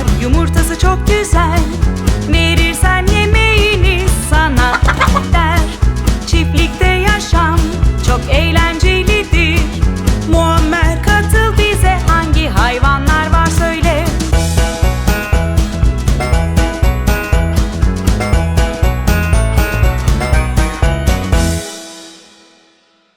var. Yumurtası çok